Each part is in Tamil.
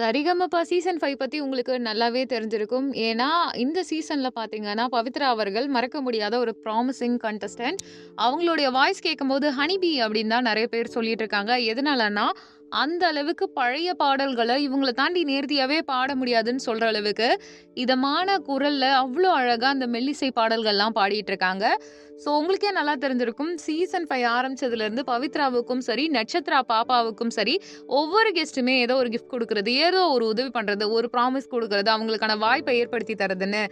சரிகமபா சீசன் 5 பத்தி உங்களுக்கு நல்லாவே தெரிஞ்சிருக்கும். ஏன்னா, இந்த சீசன்ல பார்த்தீங்கன்னா, பவித்ரா அவர்கள் மறக்க முடியாத ஒரு ப்ராமிசிங் கண்டஸ்டன்ட். அவங்களுடைய வாய்ஸ் கேட்கும்போது ஹனிபி அப்படின்னு தான் நிறைய பேர் சொல்லிட்டு இருக்காங்க. எதனாலன்னா, அந்த அளவுக்கு பழைய பாடல்களை இவங்களை தாண்டி நேர்த்தியாவே பாட முடியாதுன்னு சொல்ற அளவுக்கு, இதமான குரல்ல அவ்வளோ அழகா அந்த மெல்லிசை பாடல்கள்லாம் பாடிட்டு இருக்காங்க. ஸோ உங்களுக்கே நல்லா தெரிஞ்சிருக்கும். சீசன் ஃபைவ் ஆரம்பிச்சதுலேருந்து பவித்ராவுக்கும் சரி, நட்சத்திரா பாப்பாவுக்கும் சரி, ஒவ்வொரு கெஸ்ட்டுமே ஏதோ ஒரு கிஃப்ட் கொடுக்குறது ஏதோ ஒரு உதவி பண்ணுறது ஒரு ப்ராமிஸ் கொடுக்குறது அவங்களுக்கான வாய்ப்பை ஏற்படுத்தி தரதுன்னு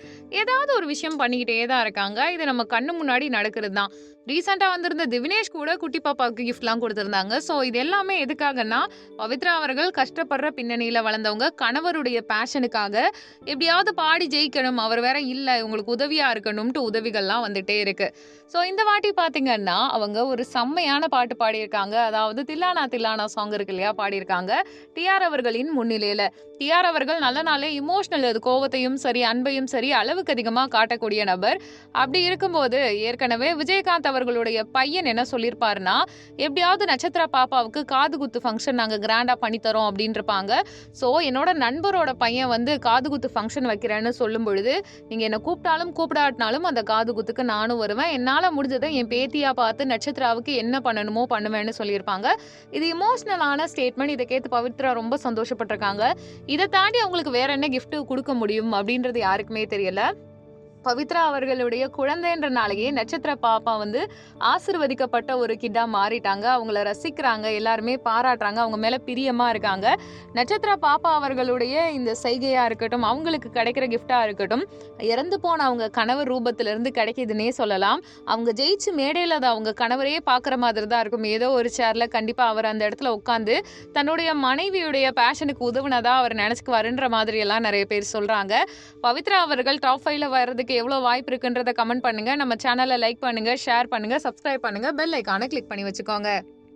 ஏதாவது ஒரு விஷயம் பண்ணிக்கிட்டே தான் இருக்காங்க. இது நம்ம கண்ணு முன்னாடி நடக்கிறது தான். ரீசெண்டாக வந்திருந்த திவினேஷ் கூட குட்டி பாப்பாவுக்கு கிஃப்ட்லாம் கொடுத்துருந்தாங்க ஸோ இது எல்லாமே எதுக்காகன்னா, பவித்ரா அவர்கள் கஷ்டப்படுற பின்னணியில் வளர்ந்தவங்க. கணவருடைய பேஷனுக்காக எப்படியாவது பாடி ஜெயிக்கணும். அவர் வேற இல்லை இவங்களுக்கு உதவியாக இருக்கணும்ன்ட்டு உதவிகள்லாம் வந்துட்டே இருக்கு. ஸோ இந்த வாட்டி பார்த்தீங்கன்னா, அவங்க ஒரு செம்மையான பாட்டு பாடியிருக்காங்க. அதாவது தில்லானா தில்லானா சாங் இருக்கு இல்லையா? பாடியிருக்காங்க. டிஆர் அவர்களின் முன்னிலையில் டிஆர் அவர்கள் நல்ல நாளே இமோஷனல் அது கோவத்தையும் சரி, அன்பையும் சரி அளவுக்கு அதிகமாக காட்டக்கூடிய நபர். அப்படி இருக்கும்போது, ஏற்கனவே விஜயகாந்த் அவர்களுடைய பையன் என்ன சொல்லியிருப்பாருன்னா, எப்படியாவது நட்சத்திர பாப்பாவுக்கு காது குத்து ஃபங்க்ஷன் நாங்கள் கிராண்டாக பண்ணித்தரோம் அப்படின்ருப்பாங்க. ஸோ என்னோட நண்பரோட பையன் வந்து காது குத்து ஃபங்க்ஷன் வைக்கிறேன்னு சொல்லும்பொழுது, நீங்கள் என்னை கூப்பிட்டாலும் கூப்பிடாட்டினாலும் அந்த காது குத்துக்கு நானும் வருவேன். என்னால் முடிஞ்சதை என் பேத்தியாக பார்த்து நட்சத்ராவுக்கு என்ன பண்ணணுமோ பண்ணுவேன்னு சொல்லியிருப்பாங்க. இது இமோஷ்னலான ஸ்டேட்மெண்ட். இதை கேட்டு பவித்ரா ரொம்ப சந்தோஷப்பட்டுருக்காங்க. இதை தாண்டி அவங்களுக்கு வேற என்ன கிஃப்ட் கொடுக்க முடியும் அப்படின்றது யாருக்குமே தெரியல. பவித்ரா அவர்களுடைய குழந்தைன்றனாலேயே நட்சத்திர பாப்பா வந்து ஆசிர்வதிக்கப்பட்ட ஒரு கிட்டா மாறிட்டாங்க. அவங்கள ரசிக்கிறாங்க. எல்லாருமே பாராட்டுறாங்க. அவங்க மேல பிரியமா இருக்காங்க. நட்சத்திர பாப்பா அவர்களுடைய இந்த செய்கையா இருக்கட்டும், அவங்களுக்கு கிடைக்கிற கிஃப்டா இருக்கட்டும், இறந்து போன அவங்க கணவர் ரூபத்திலிருந்து கிடைக்கிதுன்னே சொல்லலாம். அவங்க ஜெயிச்சு மேடையில அதை அவங்க கணவரையே பார்க்குற மாதிரி தான் இருக்கும். ஏதோ ஒரு சேர்ல கண்டிப்பா அவர் அந்த இடத்துல உட்காந்து, தன்னுடைய மனைவியுடைய பேஷனுக்கு உதவுனதா அவர் நெனச்சுக்குவாருன்ற மாதிரியெல்லாம் நிறைய பேர் சொல்றாங்க. பவித்ரா அவர்கள் டாப் ஃபைவ்ல வர்றதுக்கு எவ்வளோ வாய்ப்பு இருக்குன்றத கமெண்ட் பண்ணுங்க. நம்ம சேனலை லைக் பண்ணுங்கள் ஷேர் பண்ணுங்கள் சப்ஸ்கிரைப் பண்ணுங்கள் பெல் ஐக்கானை கிளிக் பண்ணி வச்சுக்கோங்க.